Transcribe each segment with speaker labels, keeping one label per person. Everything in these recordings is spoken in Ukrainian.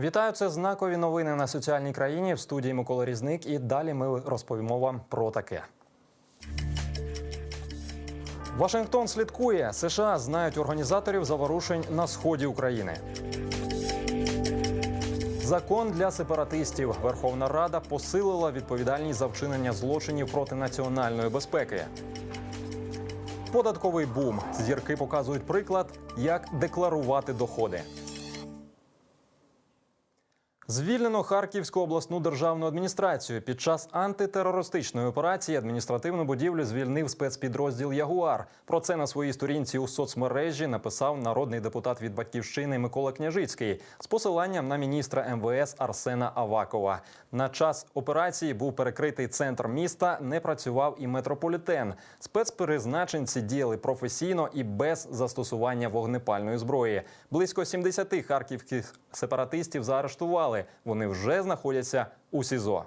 Speaker 1: Вітаю, це знакові новини на соціальній країні в студії Микола Різник. І далі ми розповімо вам про таке. Вашингтон слідкує. США знають організаторів заворушень на сході України. Закон для сепаратистів. Верховна Рада посилила відповідальність за вчинення злочинів проти національної безпеки. Податковий бум. Зірки показують приклад, як декларувати доходи. Звільнено Харківську обласну державну адміністрацію. Під час антитерористичної операції адміністративну будівлю звільнив спецпідрозділ Ягуар. Про це на своїй сторінці у соцмережі написав народний депутат від батьківщини Микола Княжицький з посиланням на міністра МВС Арсена Авакова. На час операції був перекритий центр міста, не працював і метрополітен. Спецпризначенці діяли професійно і без застосування вогнепальної зброї. Близько 70 харківських сепаратистів заарештували. Вони вже знаходяться у СІЗО.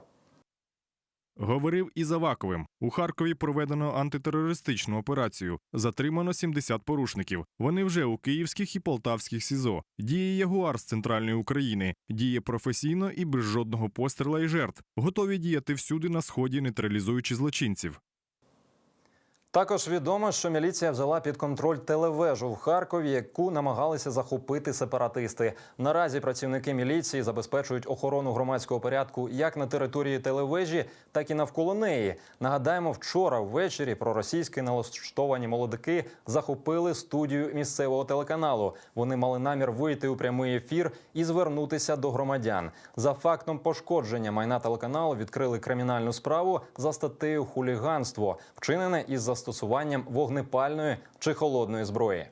Speaker 2: Говорив із Аваковим. У Харкові проведено антитерористичну операцію. Затримано 70 порушників. Вони вже у київських і полтавських СІЗО. Діє Ягуар з центральної України. Діє професійно і без жодного постріла і жертв. Готові діяти всюди на сході, нейтралізуючи злочинців.
Speaker 1: Також відомо, що міліція взяла під контроль телевежу в Харкові, яку намагалися захопити сепаратисти. Наразі працівники міліції забезпечують охорону громадського порядку як на території телевежі, так і навколо неї. Нагадаємо, вчора ввечері проросійські налаштовані молодики захопили студію місцевого телеканалу. Вони мали намір вийти у прямий ефір і звернутися до громадян. За фактом пошкодження майна телеканалу відкрили кримінальну справу за статтею хуліганство, вчинене із застосуванням вогнепальної чи холодної зброї.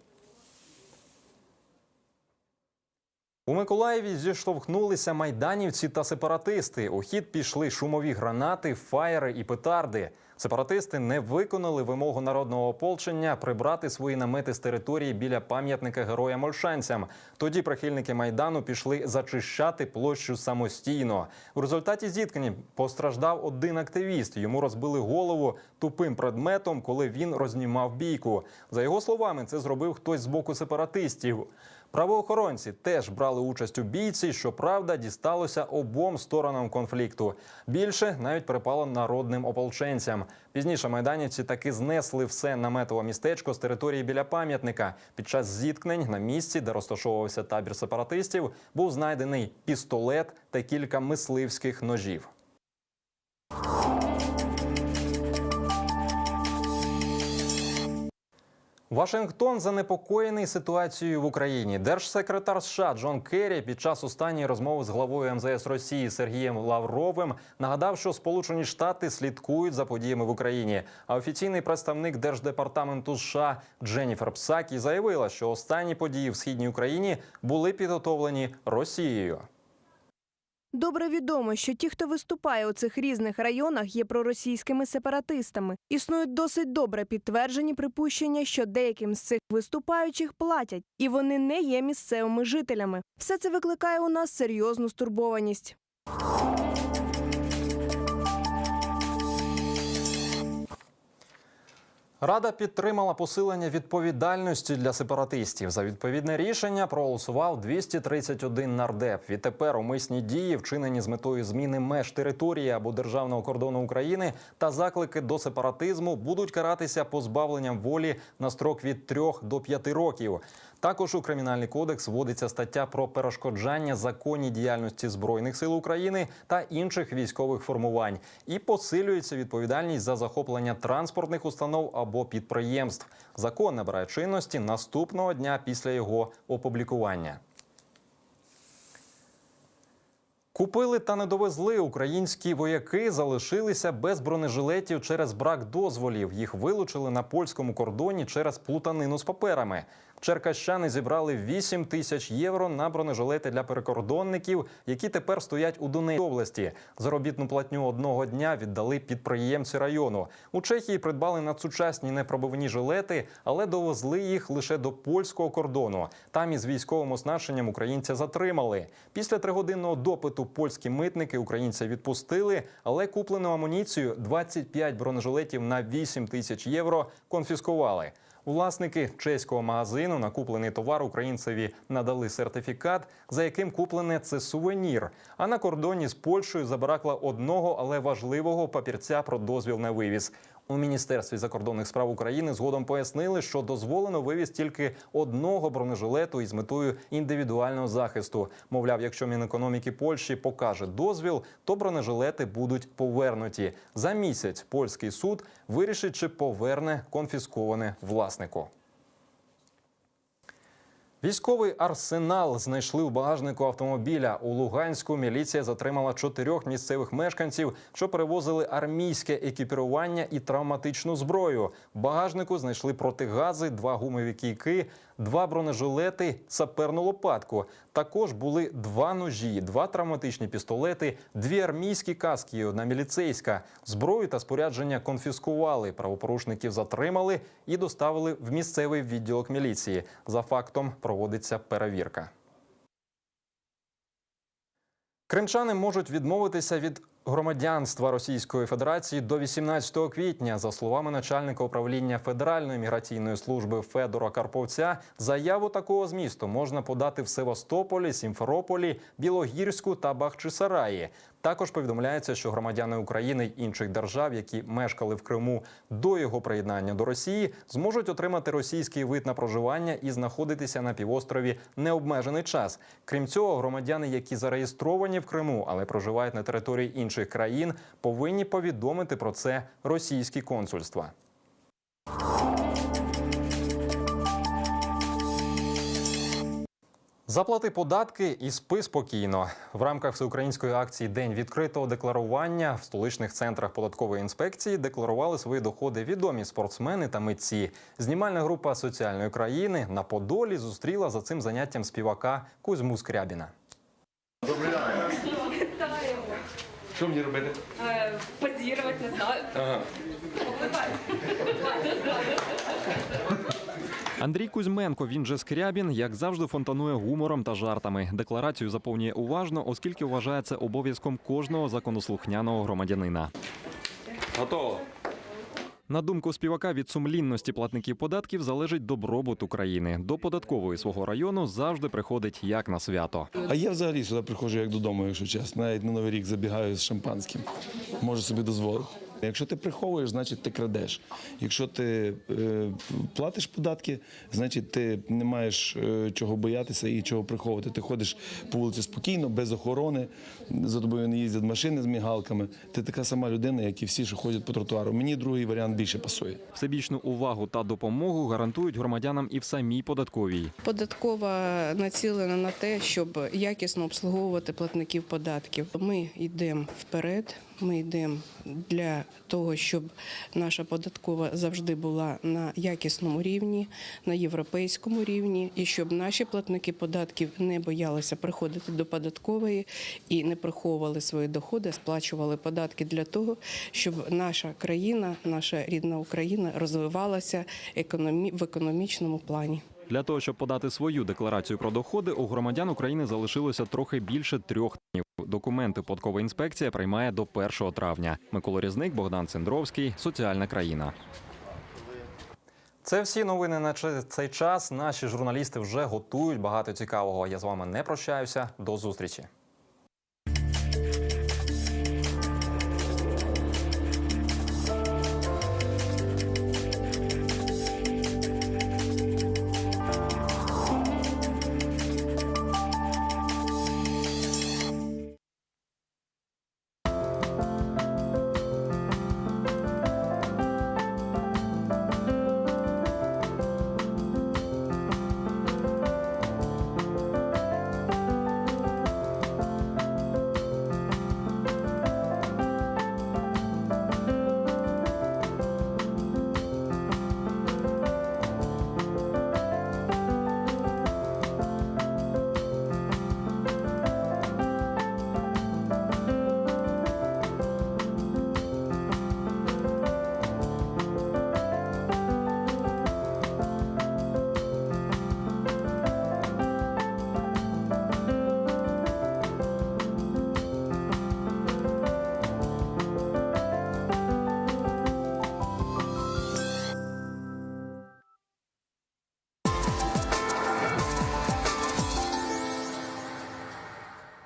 Speaker 1: У Миколаєві зіштовхнулися майданівці та сепаратисти. У хід пішли шумові гранати, фаєри і петарди. Сепаратисти не виконали вимогу народного ополчення прибрати свої намети з території біля пам'ятника героям Ольшанцям. Тоді прихильники майдану пішли зачищати площу самостійно. У результаті зіткнень постраждав один активіст. Йому розбили голову тупим предметом, коли він рознімав бійку. За його словами, це зробив хтось з боку сепаратистів. Правоохоронці теж брали участь у бійці. Щоправда, дісталося обом сторонам конфлікту. Більше навіть припало народним ополченцям. Пізніше майданівці таки знесли все наметове містечко з території біля пам'ятника. Під час зіткнень на місці, де розташовувався табір сепаратистів, був знайдений пістолет та кілька мисливських ножів. Вашингтон занепокоєний ситуацією в Україні. Держсекретар США Джон Керрі під час останньої розмови з главою МЗС Росії Сергієм Лавровим нагадав, що Сполучені Штати слідкують за подіями в Україні. А офіційний представник держдепартаменту США Дженніфер Псакі заявила, що останні події в східній Україні були підготовлені Росією.
Speaker 3: Добре відомо, що ті, хто виступає у цих різних районах, є проросійськими сепаратистами. Існують досить добре підтверджені припущення, що деяким з цих виступаючих платять, і вони не є місцевими жителями. Все це викликає у нас серйозну стурбованість.
Speaker 1: Рада підтримала посилення відповідальності для сепаратистів. За відповідне рішення проголосував 231 нардеп. Відтепер умисні дії, вчинені з метою зміни меж території або державного кордону України та заклики до сепаратизму будуть каратися позбавленням волі на строк від 3 до 5 років. Також у кримінальний кодекс вводиться стаття про перешкоджання законній діяльності збройних сил України та інших військових формувань, і посилюється відповідальність за захоплення транспортних установ або підприємств. Закон набирає чинності наступного дня після його опублікування. Купили та не довезли українські вояки, залишилися без бронежилетів через брак дозволів. Їх вилучили на польському кордоні через плутанину з паперами. Черкащани зібрали 8 тисяч євро на бронежилети для перекордонників, які тепер стоять у Донецькій області. Заробітну платню одного дня віддали підприємці району. У Чехії придбали надсучасні непробивні жилети, але довезли їх лише до польського кордону. Там із військовим оснащенням українця затримали. Після тригодинного допиту польські митники українця відпустили, але куплену амуніцію 25 бронежилетів на 8 тисяч євро конфіскували. Власники чеського магазину на куплений товар українцеві надали сертифікат, за яким куплене це сувенір. А на кордоні з Польщею забракла одного, але важливого папірця про дозвіл на вивіз. У міністерстві закордонних справ України згодом пояснили, що дозволено вивіз тільки одного бронежилету із метою індивідуального захисту. Мовляв, якщо Мінекономіки Польщі покаже дозвіл, то бронежилети будуть повернуті. За місяць польський суд вирішить, чи поверне конфісковане власнику. Військовий арсенал знайшли у багажнику автомобіля. У Луганську міліція затримала чотирьох місцевих мешканців, що перевозили армійське екіпірування і травматичну зброю. В багажнику знайшли протигази, два гумові кійки, два бронежилети, саперну лопатку. Також були два ножі, два травматичні пістолети, дві армійські каски і одна міліцейська. Зброю та спорядження конфіскували. Правопорушників затримали і доставили в місцевий відділок міліції. За фактом проводиться перевірка. Кримчани можуть відмовитися від громадянства Російської Федерації до 18 квітня. За словами начальника управління Федеральної міграційної служби Федора Карповця, заяву такого змісту можна подати в Севастополі, Сімферополі, Білогірську та Бахчисараї. Також повідомляється, що громадяни України й інших держав, які мешкали в Криму до його приєднання до Росії, зможуть отримати російський вид на проживання і знаходитися на півострові необмежений час. Крім цього, громадяни, які зареєстровані в Криму, але проживають на території інших країн, повинні повідомити про це російські консульства. Заплати податки і спи спокійно. В рамках всеукраїнської акції День відкритого декларування в столичних центрах податкової інспекції декларували свої доходи відомі спортсмени та митці. Знімальна група соціальної країни на Подолі зустріла за цим заняттям співака Кузьму Скрябіна.
Speaker 4: Ранок. Що мені робити?
Speaker 5: Е, позировать, не знаю.
Speaker 4: Ага.
Speaker 1: Андрій Кузьменко, він же Скрябін, як завжди, фонтанує гумором та жартами. Декларацію заповнює уважно, оскільки вважає це обов'язком кожного законослухняного громадянина.
Speaker 4: Готово.
Speaker 1: На думку співака, від сумлінності платників податків залежить добробут України. До податкової свого району завжди приходить як на свято.
Speaker 6: А я взагалі сюди приходжу як додому, якщо чесно. Навіть на новий рік забігаю з шампанським. Можу собі дозволити. Якщо ти приховуєш, значить ти крадеш. Якщо ти е, платиш податки, значить ти не маєш е, чого боятися і чого приховувати. Ти ходиш по вулиці спокійно, без охорони, за тобою не їздять машини з мігалками. Ти така сама людина, як і всі, що ходять по тротуару. Мені другий варіант більше пасує.
Speaker 1: Всебічну увагу та допомогу гарантують громадянам і в самій податковій.
Speaker 7: Податкова націлена на те, щоб якісно обслуговувати платників податків. Ми йдемо вперед. Ми йдемо для того, щоб наша податкова завжди була на якісному рівні, на європейському рівні, і щоб наші платники податків не боялися приходити до податкової і не приховували свої доходи, сплачували податки для того, щоб наша країна, наша рідна Україна розвивалася в економічному плані.
Speaker 1: Для того, щоб подати свою декларацію про доходи, у громадян України залишилося трохи більше трьох днів. Документи податкова інспекція приймає до 1 травня. Микола Різник, Богдан Цендровський, Соціальна країна. Це всі новини на цей час. Наші журналісти вже готують багато цікавого. Я з вами не прощаюся. До зустрічі.